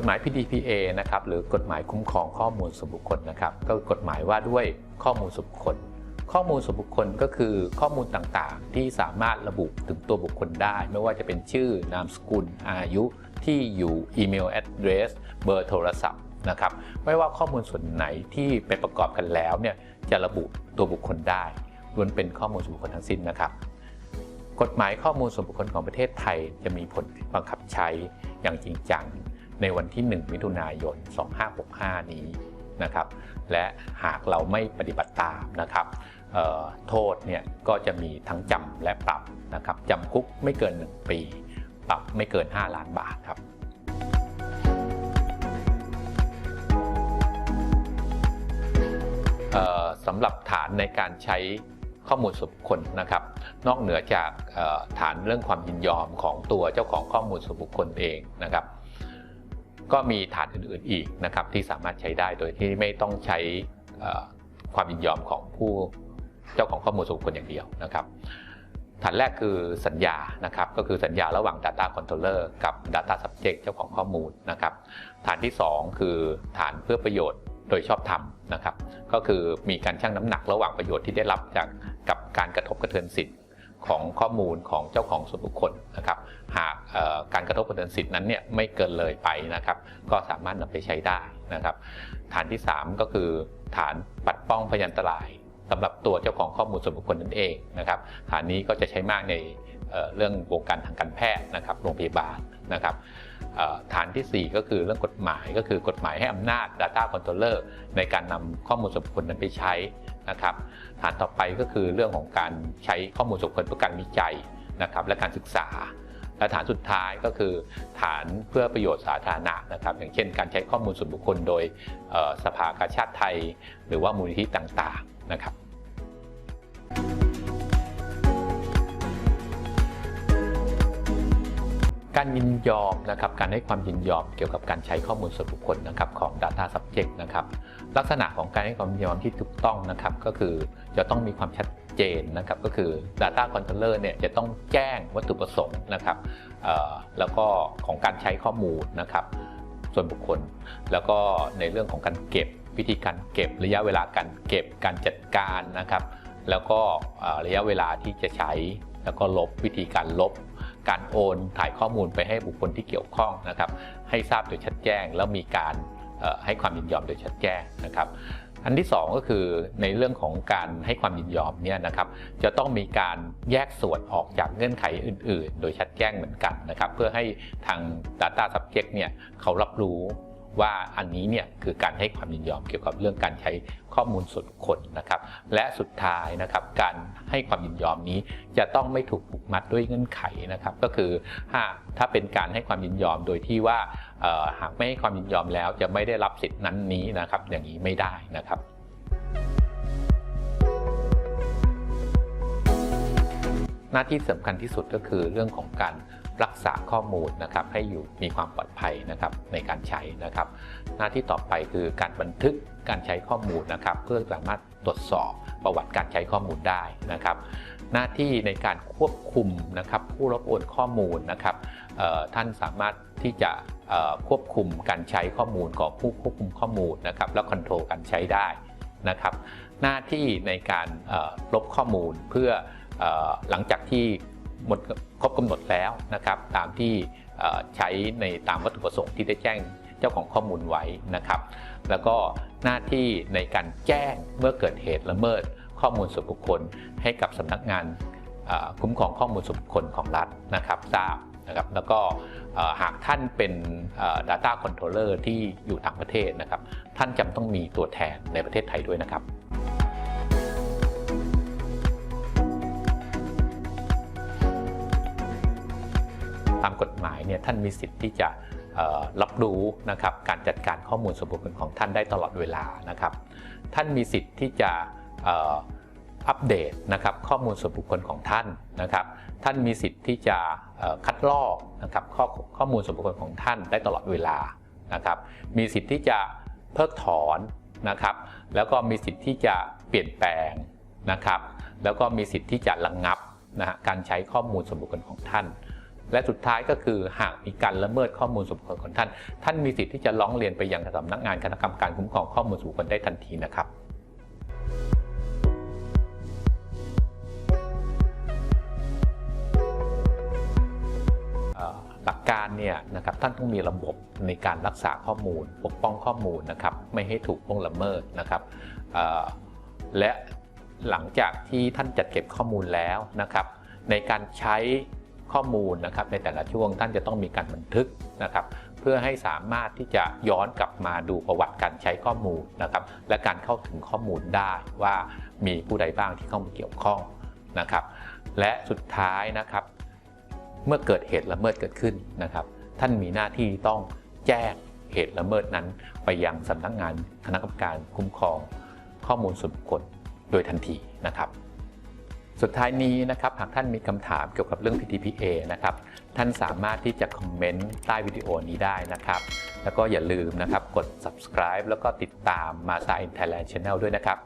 ฎหมาย PDPA นะครับหรือกฎหมายคุ้มครองข้อมูลส่วนบุคคลนะครับก็กฎหมายว่าด้วยข้อมูลส่วนบุคคล ข้อมูลส่วนบุคคลก็คือข้อมูลต่างๆ ที่สามารถระบุถึงตัวบุคคลได้ ไม่ว่าจะเป็นชื่อนามสกุล อายุที่อยู่อีเมลแอดเดรสเบอร์โทรศัพท์นะครับไม่ว่าข้อมูลส่วนไหนที่ไปประกอบกันแล้วเนี่ยจะระบุตัวบุคคลได้ล้วนเป็นข้อมูลส่วนบุคคลทั้งสิ้นนะครับ กฎหมายข้อมูลส่วนบุคคลของประเทศไทย จะมีผลบังคับใช้อย่างจริงจัง ในวันที่ 1 มิถุนายน 2565 นี้นะครับ และหากเราไม่ปฏิบัติตามนะครับโทษเนี่ยก็จะมีทั้งจำและปรับนะครับจำคุกไม่เกิน 1 ปี ปรับไม่เกิน 5 ล้านบาทครับสำหรับฐานในการใช้ข้อมูลส่วนบุคคลนะครับ นอกเหนือจากฐานเรื่องความยินยอมของตัวเจ้าของข้อมูลส่วนบุคคลเองนะครับ ก็มีฐานอื่นๆอีกนะครับที่สามารถใช้ได้โดยที่ไม่ต้องใช้ความยินยอมของผู้เจ้าของข้อมูลส่วนบุคคลอย่างเดียวนะครับฐานแรกคือสัญญานะครับก็คือสัญญาระหว่าง Data Controller กับ Data Subject เจ้าของข้อมูลนะครับฐานที่ 2 คือฐานเพื่อประโยชน์โดยชอบธรรมนะครับ ก็คือมีการชั่งน้ำหนักระหว่างประโยชน์ที่ได้รับจากกับการกระทบกระเทือนสิทธิ ของข้อมูลของเจ้าของส่วนบุคคลนะครับหากการกระทบกระเทือนสิทธินั้นเนี่ยไม่เกินเลยไปนะครับก็สามารถนำไปใช้ได้นะครับฐานที่ 3 ก็คือฐานปัดป้องพยันตราย สำหรับตัวเจ้าของข้อมูลส่วนบุคคลนั่นเองนะครับฐานนี้ก็จะใช้มากในเรื่องวงการทางการแพทย์นะครับโรงพยาบาลนะครับฐานทีสี่ 4 ก็คือเรื่องกฎหมายก็คือกฎหมายให้อำนาจ Data Controller ในการนำข้อมูลส่วนบุคคลนั้นไปใช้นะครับฐานต่อไปก็คือเรื่องของการใช้ข้อมูลส่วนบุคคลเพื่อการวิจัยนะครับและการศึกษา และฐานสุดท้ายก็คือ ฐานเพื่อประโยชน์สาธารณะนะครับ อย่างเช่น การใช้ข้อมูลส่วนบุคคลโดยสภากาชาติไทย หรือว่ามูลนิธิต่างๆนะครับ การยินยอมนะครับการให้ความยินยอมเกี่ยวกับการใช้ข้อมูลส่วนบุคคลนะครับของ Data Subject นะครับลักษณะของการให้ความยินยอมที่ถูกต้องนะครับก็คือจะต้องมีความชัดเจนนะครับก็คือ Data Controller เนี่ยจะต้องแจ้งวัตถุประสงค์นะครับแล้วก็ของการใช้ข้อมูลนะครับส่วนบุคคล แล้วก็ในเรื่องของการเก็บวิธีการเก็บระยะเวลาการเก็บการจัดการนะครับ แล้วก็ระยะเวลาที่จะใช้แล้วก็ลบวิธีการลบ การโอนถ่ายข้อมูลไปให้บุคคลที่เกี่ยวข้องนะครับให้ทราบโดยชัดแจ้ง แล้วมีการให้ความยินยอมโดยชัดแจ้งนะครับอันที่ 2 ก็คือในเรื่องของการให้ความยินยอมเนี่ยนะครับจะต้องมีการแยกส่วนออกจากเงื่อนไขอื่น ๆ โดยชัดแจ้งเหมือนกันนะครับเพื่อให้ทาง Data Subject เนี่ยเขารับรู้ ว่าอันนี้เนี่ยคือการให้ความยินยอมเกี่ยวกับเรื่องการใช้ข้อมูลส่วนบุคคลนะครับ และสุดท้ายนะครับการให้ความยินยอมนี้จะต้องไม่ถูกผูกมัดด้วยเงื่อนไขนะครับ ก็คือถ้าถ้าเป็นการให้ความยินยอมโดยที่ว่าหากไม่ให้ความยินยอมแล้วจะไม่ได้รับสิทธินั้นนี้นะครับ อย่างนี้ไม่ได้นะครับหน้าที่สำคัญที่สุดก็คือเรื่องของการ รักษาข้อมูลนะครับให้อยู่มีความปลอดภัยนะครับในการใช้นะครับ หน้าที่ต่อไปคือการบันทึกการใช้ข้อมูลนะครับ เพื่อสามารถตรวจสอบประวัติการใช้ข้อมูลได้นะครับ หน้าที่ในการควบคุมนะครับผู้รับโอนข้อมูลนะครับท่านสามารถที่จะควบคุมการใช้ข้อมูลของผู้ควบคุมข้อมูลนะครับแล้วคอนโทรลการใช้ได้นะครับ หน้าที่ในการลบข้อมูลเพื่ออหลังจากที่ หมดครบกำหนดแล้วนะครับตามที่ใช้ในตามวัตถุประสงค์ที่ได้แจ้งเจ้าของข้อมูลไว้นะครับ แล้วก็หน้าที่ในการแจ้งเมื่อเกิดเหตุละเมิดข้อมูลส่วนบุคคล ให้กับสำนักงานคุ้มครองข้อมูลส่วนบุคคลของรัฐนะครับทราบนะครับแล้วก็หากท่านเป็น data controller ที่อยู่ต่างประเทศนะครับ ท่านจำต้องมีตัวแทนในประเทศไทยด้วยนะครับ ตามกฎหมายเนี่ยท่านมีสิทธิ์ที่จะรับรู้นะครับการจัดการข้อมูลส่วนบุคคลของท่านได้ตลอดเวลานะครับ ท่านมีสิทธิ์ที่จะอัปเดตนะครับข้อมูลส่วนบุคคลของท่านนะครับ ท่านมีสิทธิ์ที่จะคัดลอกนะครับข้อข้อมูลส่วนบุคคลของท่านได้ตลอดเวลานะครับ มีสิทธิ์ที่จะเพิกถอนนะครับ แล้วก็มีสิทธิ์ที่จะเปลี่ยนแปลงนะครับ แล้วก็มีสิทธิ์ที่จะระงงับนะฮะการใช้ข้อมูลส่วนบุคคลของท่าน และสุดท้ายก็คือหากมีการละเมิดข้อมูลส่วนบุคคลของท่าน ท่านมีสิทธิ์ที่จะร้องเรียนไปยังสำนักงานคณะกรรมการคุ้มครองข้อมูลส่วนบุคคลได้ทันทีนะครับหลักการเนี่ยนะครับท่านต้องมีระบบในการรักษาข้อมูล ปกป้องข้อมูลนะครับไม่ให้ถูกล่วงละเมิดนะครับและหลังจากที่ท่านจัดเก็บข้อมูลแล้วนะครับ ในการใช้ ข้อมูลนะครับในแต่ละช่วงท่านจะต้องมีการบันทึกนะครับเพื่อให้สามารถที่จะย้อนกลับมาดูประวัติการใช้ข้อมูลนะครับและการเข้าถึงข้อมูลได้ว่ามีผู้ใดบ้างที่เข้ามาเกี่ยวข้องนะครับและสุดท้ายนะครับ เมื่อเกิดเหตุละเมิดเกิดขึ้นนะครับ ท่านมีหน้าที่ต้องแจ้งเหตุละเมิดนั้น ไปยังสำนักงานคณะกรรมการคุ้มครอง ข้อมูลส่วนบุคคลโดยทันทีนะครับ สุดท้ายนี้นะครับหากท่านมีคำถามเกี่ยวกับเรื่อง PTPA นะครับท่านสามารถที่จะคอมเมนต์ใต้วิดีโอนี้ได้นะครับแล้วก็อย่าลืมนะครับกด subscribe แล้วก็ติดตามมาซาอินไทยแลนด์ช n แนลด้วยนะครับ